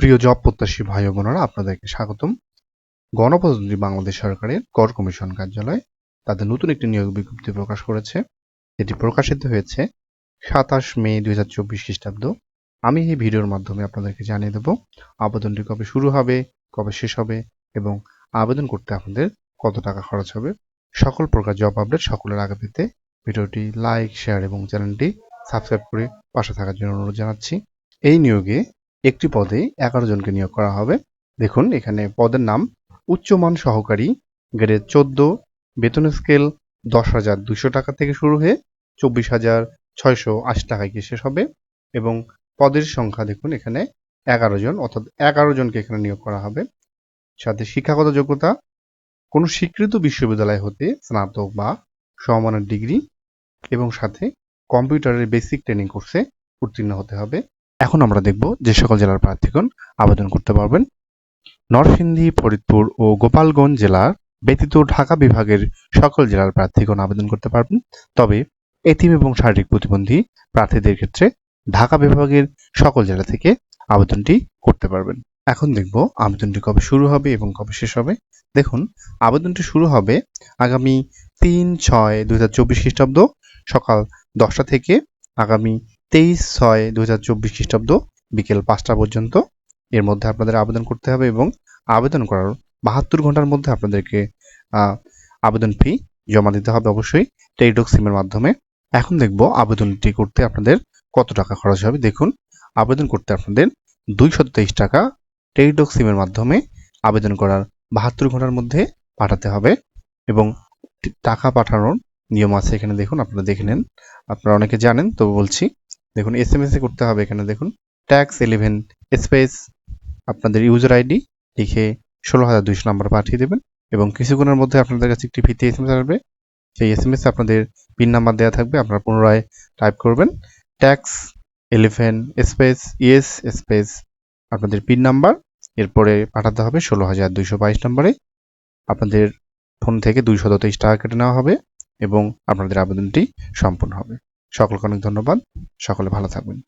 প্রিয় জব প্রত্যাশী ভাই বোনেরা, আপনাদেরকে স্বাগতম। গণপ্রজাতন্ত্রী বাংলাদেশ সরকারের কর কমিশন কার্যালয় তাদের নতুন একটি নিয়োগ বিজ্ঞপ্তি প্রকাশ করেছে। এটি প্রকাশিত হয়েছে সাতাশ মে দুই হাজার চব্বিশ খ্রিস্টাব্দ। আমি এই ভিডিওর মাধ্যমে আপনাদেরকে জানিয়ে দেব আবেদনটি কবে শুরু হবে, কবে শেষ হবে এবং আবেদন করতে আপনাদের কত টাকা খরচ হবে। সকল প্রকার জব আপডেট সকলের আগে পেতে ভিডিওটি লাইক, শেয়ার এবং চ্যানেলটি সাবস্ক্রাইব করে পাশে থাকার জন্য অনুরোধ জানাচ্ছি। এই নিয়োগে একটি পদে এগারো জনকে নিয়োগ করা হবে। দেখুন, এখানে পদের নাম উচ্চমান সহকারী, গ্রেড চোদ্দ, বেতন স্কেল দশ হাজার দুশো টাকা থেকে শুরু হয়ে চব্বিশ হাজার ছয়শো আশি টাকায় গিয়ে শেষ হবে। এবং পদের সংখ্যা দেখুন, এখানে এগারো জন, অর্থাৎ এগারো জনকে এখানে নিয়োগ করা হবে। সাথে শিক্ষাগত যোগ্যতা, কোনো স্বীকৃত বিশ্ববিদ্যালয় হতে স্নাতক বা সমমানের ডিগ্রি এবং সাথে কম্পিউটারের বেসিক ট্রেনিং কোর্সে উত্তীর্ণ হতে হবে। এখন আমরা দেখব যে সকল জেলার প্রার্থীগণ আবেদন করতে পারবেন। নরসিংদী, ফরিদপুর ও গোপালগঞ্জ জেলার ব্যতীত ঢাকা বিভাগের সকল জেলার প্রার্থীগণ আবেদন করতে পারবেন। তবে এতিম এবং শারীরিক প্রতিবন্ধী প্রার্থীদের ক্ষেত্রে ঢাকা বিভাগের সকল জেলা থেকে আবেদনটি করতে পারবেন। এখন দেখব আবেদনটি কবে শুরু হবে এবং কবে শেষ হবে। দেখুন, আবেদনটি শুরু হবে আগামী তিন ছয় দুই হাজার চব্বিশ খ্রিস্টাব্দ সকাল দশটা থেকে আগামী তেইশ ছয় দু হাজার চব্বিশ খ্রিস্টাব্দ বিকেল পাঁচটা পর্যন্ত। এর মধ্যে আপনাদের আবেদন করতে হবে এবং আবেদন করার বাহাত্তর ঘণ্টার মধ্যে আপনাদেরকে আবেদন ফি জমা দিতে হবে অবশ্যই টেলিটক সিমের মাধ্যমে। এখন দেখব আবেদনটি করতে আপনাদের কত টাকা খরচ হবে। দেখুন, আবেদন করতে আপনাদের দুইশত তেইশ টাকা টেলিটক সিমের মাধ্যমে আবেদন করার বাহাত্তর ঘণ্টার মধ্যে পাঠাতে হবে এবং টাকা পাঠানোর নিয়ম আছে এখানে। দেখুন, আপনারা দেখে নেন। আপনারা অনেকে জানেন, তবু বলছি দেখুন এস এম এস এ করতে হবে এখানে, দেখুন ট্যাক্স ইলেভেন স্পেস আপনাদের ইউজার আইডি লিখে ষোলো হাজার দুইশো নাম্বার পাঠিয়ে দেবেন এবং কিছুক্ষণের মধ্যে আপনাদের কাছে একটি ফিতে এস এম এস আসবে। সেই এস এম এস আপনাদের পিন নাম্বার দেওয়া থাকবে, আপনারা পুনরায় টাইপ করবেন। Tax eleven space ES space আপনাদের পিন নাম্বার এরপরে পাঠাতে হবে ষোলো হাজার দুইশো বাইশ নম্বরে আপনাদের ফোন থেকে দুইশত তেইশ টাকা কেটে নেওয়া হবে এবং আপনাদের আবেদনটি সম্পূর্ণ হবে। সকলকে অনেক ধন্যবাদ। সকলে ভালো থাকবেন।